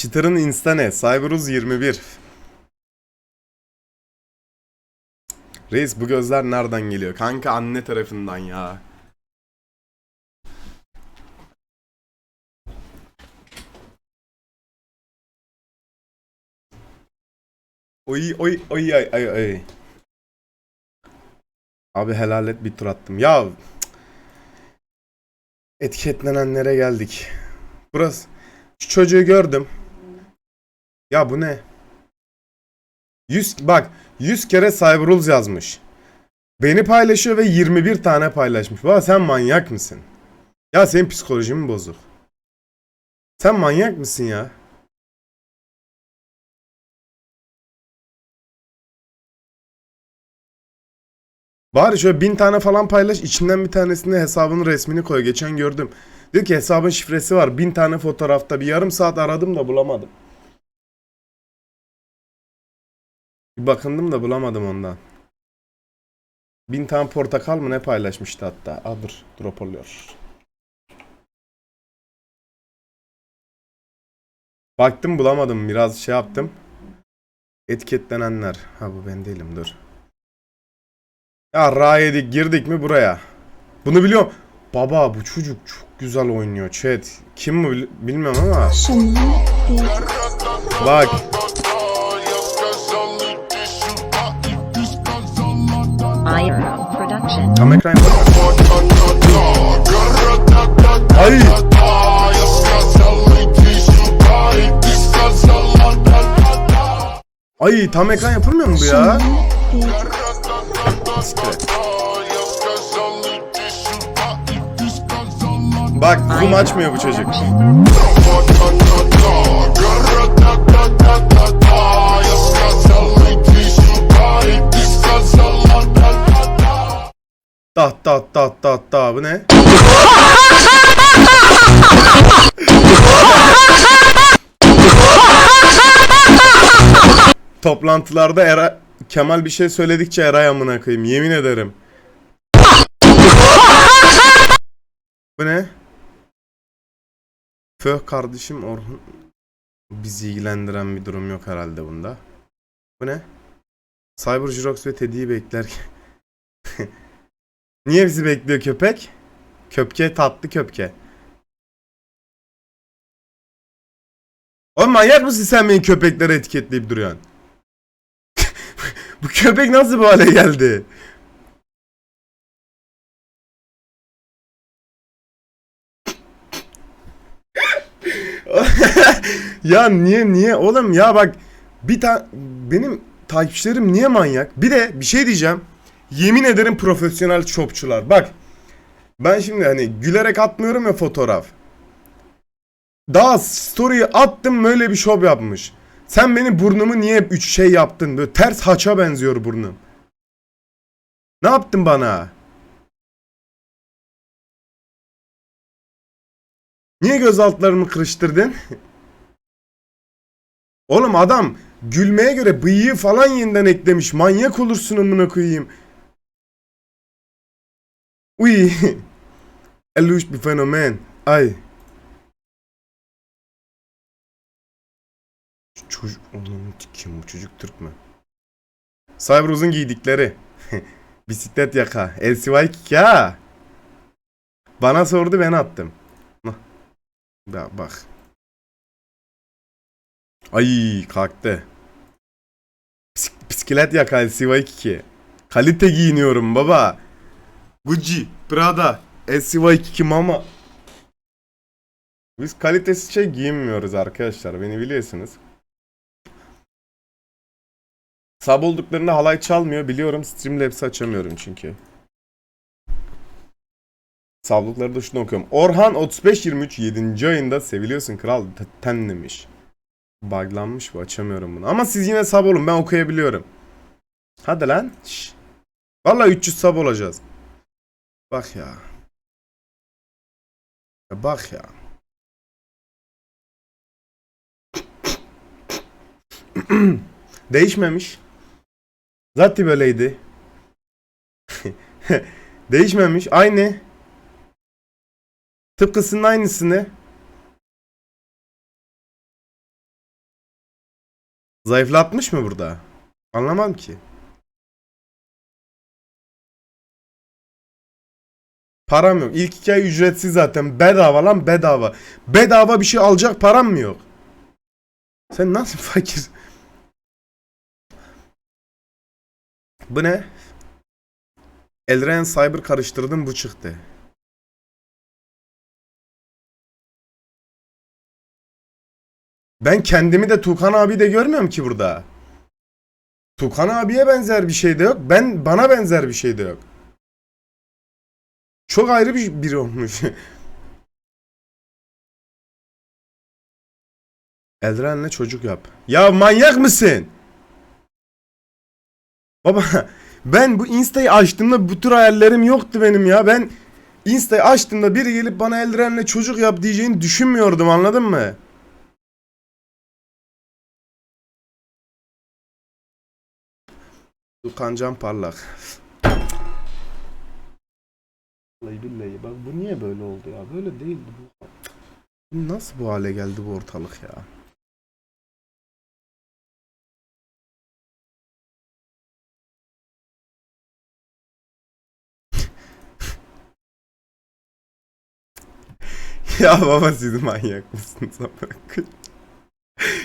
Çıtır'ın instane. Cyberuz 21. Reis bu gözler nereden geliyor? Kanka anne tarafından ya. Oy oy oy ay ay ay. Abi helal et bir tur attım. Ya etiketlenenlere geldik. Burası. Şu çocuğu gördüm. Ya bu ne? 100 bak 100 kere Cyberrules yazmış. Beni paylaşıyor ve 21 tane paylaşmış. Baba sen manyak mısın? Ya senin psikolojin mi bozuk? Sen manyak mısın ya? Bari şöyle bin tane falan paylaş. içinden bir tanesine hesabının resmini koy. Geçen gördüm. Diyor ki hesabın şifresi var. Bin tane fotoğrafta. Bir yarım saat aradım da bulamadım. Bir bakındım da bulamadım ondan. Bin tane portakal mı ne paylaşmıştı hatta. Aa dur. Drop oluyor. Baktım bulamadım. Biraz şey yaptım. Etiketlenenler. Ha bu ben değilim dur. Ya ra yedik girdik mi buraya. Bunu biliyorum. Baba bu çocuk çok güzel oynuyor chat. Kim bil- bilmiyorum ama. Bak. Tam ekran Ay. Ay tam ekran yapılmıyor mu bu ya? Bak zoom açmıyor bu çocuk. Da da da da da bu ne? Toplantılarda Era Kemal bir şey söyledikçe Eray amına koyayım yemin ederim. Bu ne? Föh kardeşim Orhun bizi ilgilendiren bir durum yok herhalde bunda. Bu ne? Cyber Jirox ve Teddy'yi beklerken. Niye bizi bekliyor köpek? Köpke tatlı köpke. Oğlum manyak mısın sen beni köpeklere etiketleyip duruyorsun? Bu köpek nasıl bu hale geldi? ya niye niye oğlum ya bak bir tane benim takipçilerim niye manyak? Bir de bir şey diyeceğim. Yemin ederim profesyonel çopçular. Bak ben şimdi hani gülerek atmıyorum ya fotoğraf. Daha story'i attım böyle bir şov yapmış. Sen beni burnumu niye üç şey yaptın? Böyle ters haça benziyor burnum. Ne yaptın bana? Niye göz altlarımı kırıştırdın? Oğlum adam gülmeye göre bıyığı falan yeniden eklemiş. Manyak olursun amına koyayım. Uy. Eluş bir fenomen. Ay. Çocuk onun kim bu çocuk Türk mü? Cyberuz'un giydikleri. Bisiklet yaka. LCY ya. Bana sordu ben attım. Ya bak. Ay kalktı. Bisik- bisiklet yaka LCY 2. Kalite giyiniyorum baba. Gucci, Prada, LCY 2 mama. Biz kalitesiz şey giyinmiyoruz arkadaşlar. Beni biliyorsunuz. Sab olduklarında halay çalmıyor. Biliyorum Streamlabs'i açamıyorum çünkü. Sablıkları da şunu okuyorum. Orhan 3523 7. ayında seviliyorsun kral ten demiş. Buglanmış bu açamıyorum bunu. Ama siz yine sab olun ben okuyabiliyorum. Hadi lan. Şş. Vallahi 300 sab olacağız. Bak ya. Ya Bak ya. Değişmemiş. Zaten böyleydi. Değişmemiş. Aynı. Tıpkısının aynısını. Zayıflatmış mı burada? Anlamam ki. Param yok. İlk iki ay ücretsiz zaten. Bedava lan bedava. Bedava bir şey alacak param mı yok? Sen nasıl fakir? Bu ne? Elren Cyber karıştırdım bu çıktı. Ben kendimi de Tukan abi de görmüyorum ki burada. Tukan abiye benzer bir şey de yok. Ben bana benzer bir şey de yok. Çok ayrı bir biri olmuş. Elren'le çocuk yap. Ya manyak mısın? Baba ben bu Insta'yı açtığımda bu tür hayallerim yoktu benim ya. Ben Insta'yı açtığımda biri gelip bana Elren'le çocuk yap diyeceğini düşünmüyordum anladın mı? Dukancan parlak. Vallahi billahi bak bu niye böyle oldu ya? Böyle değildi bu. Nasıl bu hale geldi bu ortalık ya? ya baba siz manyak mısınız amına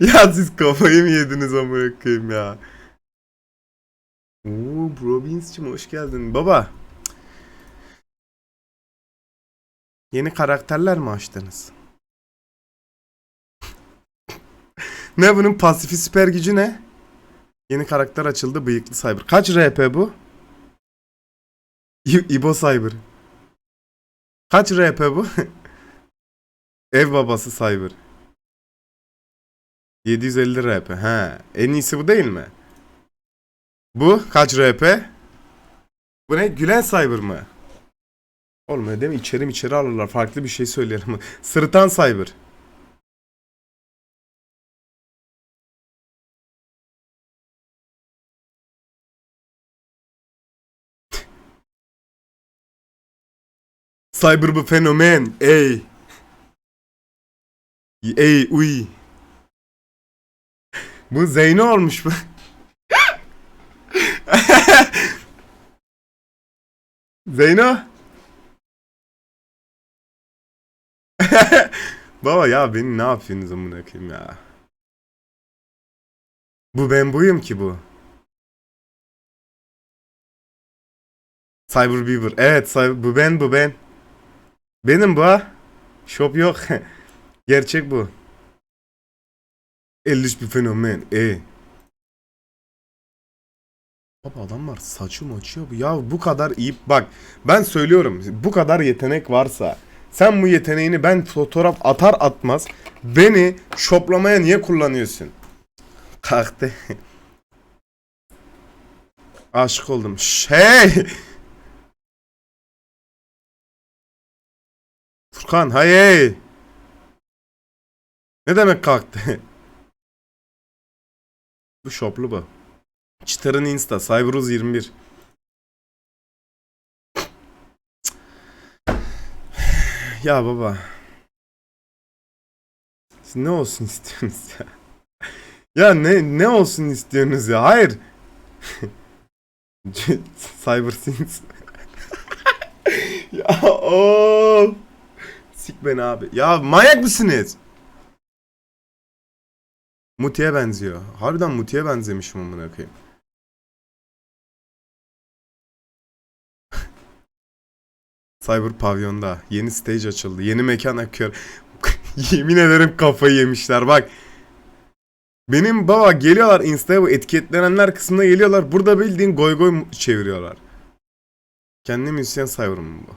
ya siz kafayı mı yediniz amına koyayım ya? Oo Provins'cim hoş geldin. Baba. Yeni karakterler mi açtınız? ne bunun pasifi süper gücü ne? Yeni karakter açıldı bıyıklı cyber. Kaç RP bu? İ- İbo cyber. Kaç RP bu? Ev babası cyber. 750 RP. He. En iyisi bu değil mi? Bu kaç RP? Bu ne? Gülen Cyber mı? Olmuyor değil mi? İçeri mi içeri alırlar. Farklı bir şey söyleyelim. Sırıtan Cyber. Cyber bu fenomen. Ey. Ey uy. Bu Zeyno olmuş bu. Zeyno. Baba ya beni ne yapıyorsunuz amına koyayım ya. Bu ben buyum ki bu. Cyber Beaver. Evet Cyber, bu ben bu ben. Benim bu ha. Shop yok. Gerçek bu. 53 bir fenomen. E. Baba adamlar saçı maçı bu. Ya bu kadar iyi bak ben söylüyorum bu kadar yetenek varsa sen bu yeteneğini ben fotoğraf atar atmaz beni şoplamaya niye kullanıyorsun? Kalktı. Aşık oldum. Şey. Furkan hay hey. Ne demek kalktı? bu şoplu bu. Çıtırın Insta. Cyberuz 21. Ya baba. Siz ne olsun istiyorsunuz ya? Ya ne ne olsun istiyorsunuz ya? Hayır. Cyber Sins. ya o Sik beni abi. Ya manyak mısınız? Muti'ye benziyor. Harbiden Muti'ye benzemişim amına koyayım. Cyber Pavyon'da yeni stage açıldı. Yeni mekan akıyor. Yemin ederim kafayı yemişler bak. Benim baba geliyorlar Insta'ya bu etiketlenenler kısmına geliyorlar. Burada bildiğin goy goy çeviriyorlar. Kendi müzisyen Cyber'ım bu.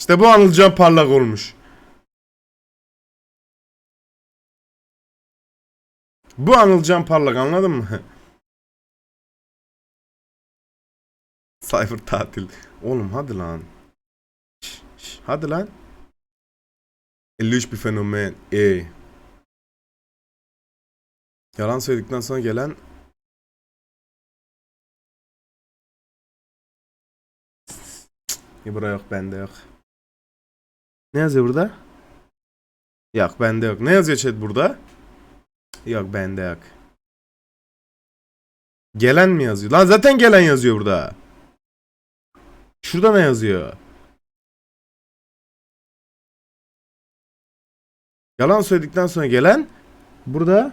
İşte bu Anılcan parlak olmuş. Bu Anılcan parlak anladın mı? Cyber tatil. Oğlum hadi lan. Hadi lan. 53 bir fenomen. E. Yalan söyledikten sonra gelen İbra yok bende yok. Ne yazıyor burada? Yok bende yok. Ne yazıyor chat burada? Yok bende yok. Gelen mi yazıyor? Lan zaten gelen yazıyor burada. Şurada ne yazıyor? Yalan söyledikten sonra gelen burada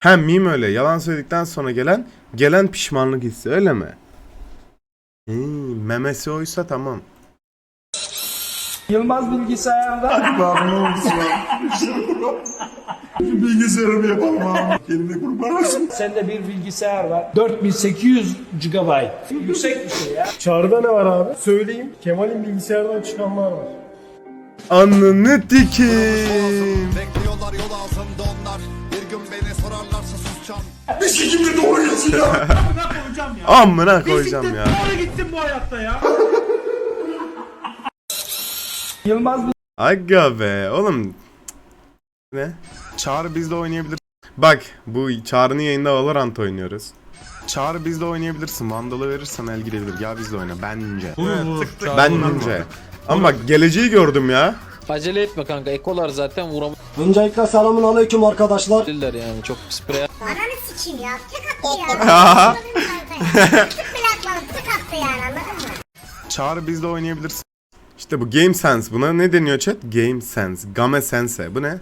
Hem miyim öyle. Yalan söyledikten sonra gelen gelen pişmanlık hissi öyle mi? Hmm, memesi oysa tamam. Yılmaz bilgisayarda Bilgisayarımı yapalım abi. Kendine kurban olsun. sende bir bilgisayar var. 4800 GB. Yüksek bir şey ya. Çağrıda ne var abi? Söyleyeyim. Kemal'in bilgisayardan çıkanlar var. Anını dikim. Bekliyorlar yol altında onlar Bir gün beni sorarlarsa susacağım Bir sikimde doğru yazın ya. Amına koyacağım ya. Yılmaz Aga be oğlum. Ne? Çağrı bizde oynayabilir. Bak bu Çağrı'nın yayında Valorant oynuyoruz. Çağrı bizde oynayabilirsin. Vandalı verirsen el girebilir. Ya bizde oyna bence. Bence. Ama bak geleceği gördüm ya. Acele etme kanka. Ekolar zaten Öncelikle selamun aleyküm arkadaşlar. vuramabilirler yani. Çok sprey Ananı sikeyim ya. Tık attı ya. Tık plakman tık attı yani anladın mı? Çağrı bizde oynayabilirsin. İşte bu Game Sense. Buna ne deniyor chat? Game Sense. Game Sense. Bu ne?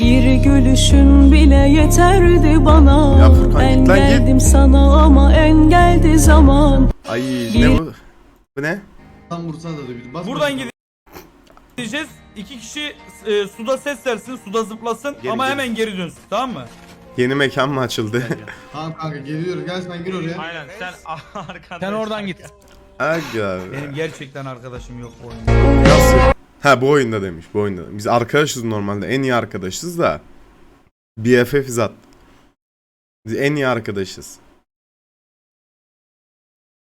Bir gülüşün bile yeterdi bana. Ya Furkan, ben git lan, git. geldim sana ama engeldi zaman. Ay ne bu? Bu ne? Buradan gideceğiz. İki kişi e, suda ses versin, suda zıplasın Geri ama gel. hemen geri dönsün. Tamam mı? Yeni mekan mı açıldı? Tamam kanka geliyoruz gel sen gir oraya Aynen. Sen Sen oradan git. Aga be. Benim gerçekten arkadaşım yok bu oyunda. Nasıl? Ha bu oyunda demiş bu oyunda. Biz arkadaşız normalde en iyi arkadaşız da. BFF'iz at. Biz en iyi arkadaşız.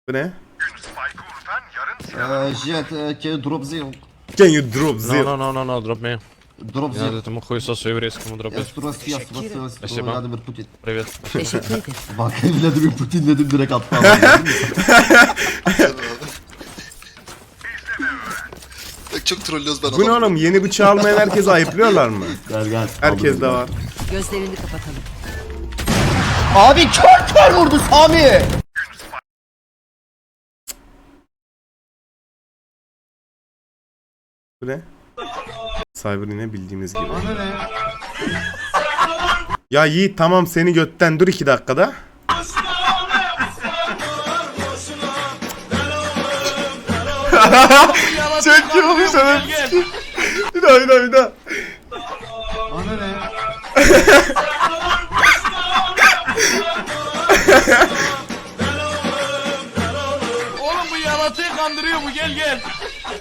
Bu ne? Jet, drop zero. Can you drop zero? No, no, no, no, no, drop me. Drop Я этому хуесосу еврейскому дроплю. Россия, Спасибо. Vladimir Putin. Привет. Bak Vladimir Putin dedim direkt attı. Çok trollüyoruz ben Bu ne oğlum? Yeni bıçağı almayan herkese ayıplıyorlar mı? gel gel. Herkes de var. Gözlerini kapatalım. Abi kör kör vurdu Sami. Bu ne? Cyber yine bildiğimiz gibi. Ya Yiğit tamam seni götten dur iki dakikada. Çok iyi olmuş evet. Bir daha bir daha bir daha. Oğlum bu yaratığı kandırıyor bu gel gel. Bir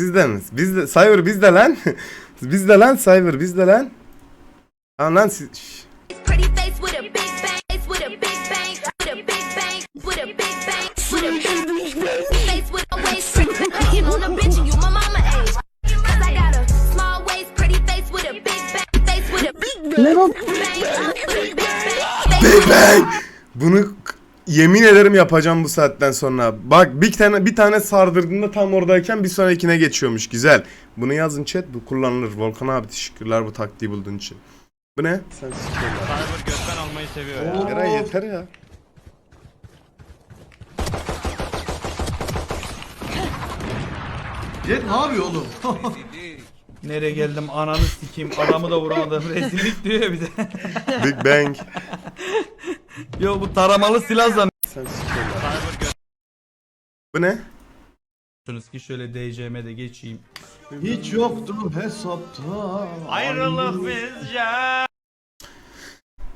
Sizden. Bizde Cyber bizde lan. bizde lan Cyber bizde lan. Lan lan siz. Şş. big bang, yemin ederim yapacağım bu saatten sonra. Bak bir tane bir tane sardırdığında tam oradayken bir sonrakine geçiyormuş. Güzel. Bunu yazın chat bu kullanılır. Volkan abi teşekkürler bu taktiği bulduğun için. Bu ne? Sen Cyber götten almayı seviyor ya. Eray yeter ya. Jet ne yapıyor oğlum? Nereye geldim ananı sikeyim adamı da vuramadım rezillik diyor ya bir de. Big Bang. Yo bu taramalı silah Sen Bu ne? ki şöyle DC'me de geçeyim. Hiç yoktu hesapta Ayrılık bizce.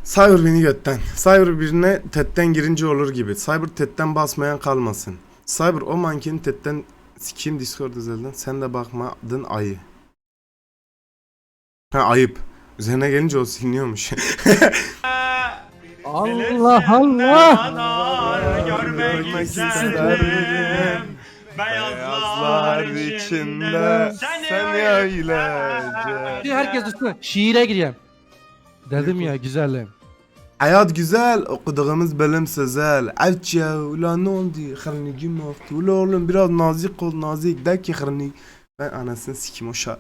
Cyber beni götten. Cyber birine tetten girince olur gibi. Cyber tetten basmayan kalmasın. Cyber o mankeni tetten Sikiyim Discord özelden. Sen de bakmadın ayı. Ha ayıp. Üzerine gelince o siliniyormuş. Allah Allah. Görmek isterim. Beyazlar içinde sen öylece. Herkes üstüne şiire gireyim. Dedim ya güzelim. Hayat güzel, okuduğumuz bölüm sözel. Aç ya, ula ne oldu? Hırnıgı mı aktı? Ula oğlum biraz nazik ol, nazik. De ki hırnık. Ben anasını sikim o şa...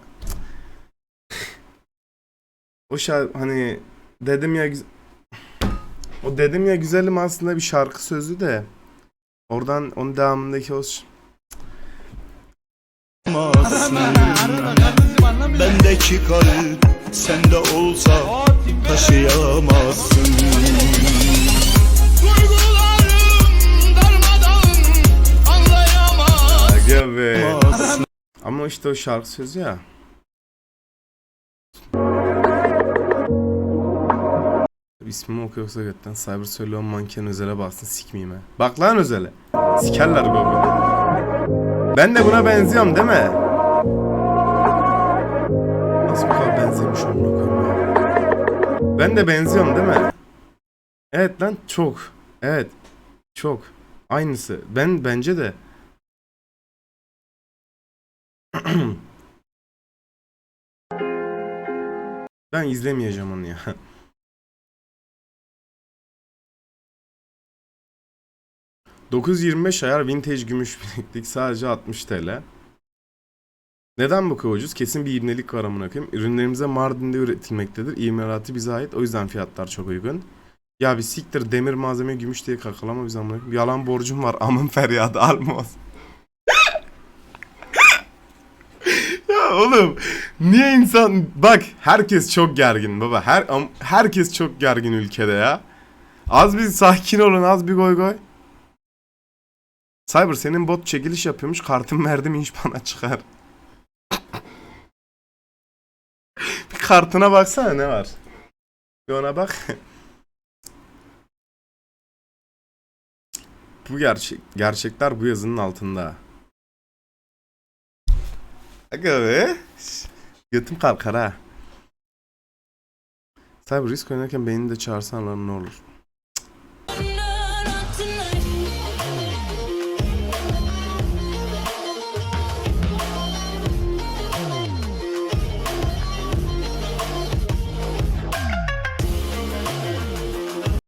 o şa... hani... Dedim ya güz- O dedim ya güzelim aslında bir şarkı sözü de. Oradan onun devamındaki o... Bendeki kalp sende olsa taşıyamazsın Aga be. Ama işte o şarkı sözü ya. İsmimi okuyorsa götten Cyber söylüyor manken özele baksın sikmeyeyim ha. Bak lan özele. Sikerler gogo. Ben de buna benziyorum değil mi? Nasıl bu kadar benzemiş ya? Ben de benziyorum değil mi? Evet lan çok. Evet. Çok. Aynısı. Ben bence de. ben izlemeyeceğim onu ya. ...925 ayar vintage gümüş bileklik sadece 60 TL. Neden bu kadar ucuz? Kesin bir ibnelik var amına koyayım. Ürünlerimize Mardin'de üretilmektedir. İmalatı bize ait. O yüzden fiyatlar çok uygun. Ya bir siktir demir malzeme gümüş diye kakalama biz amına koyayım. Yalan borcum var. Amın feryadı almaz. ya oğlum niye insan bak herkes çok gergin baba. Her herkes çok gergin ülkede ya. Az bir sakin olun, az bir goy goy. Cyber senin bot çekiliş yapıyormuş. Kartın verdim inş bana çıkar. bir kartına baksana ne var. Bir ona bak. bu gerçek gerçekler bu yazının altında. Aga be. Götüm kalkar ha. Cyber risk oynarken beni de çağırsan lan ne olur.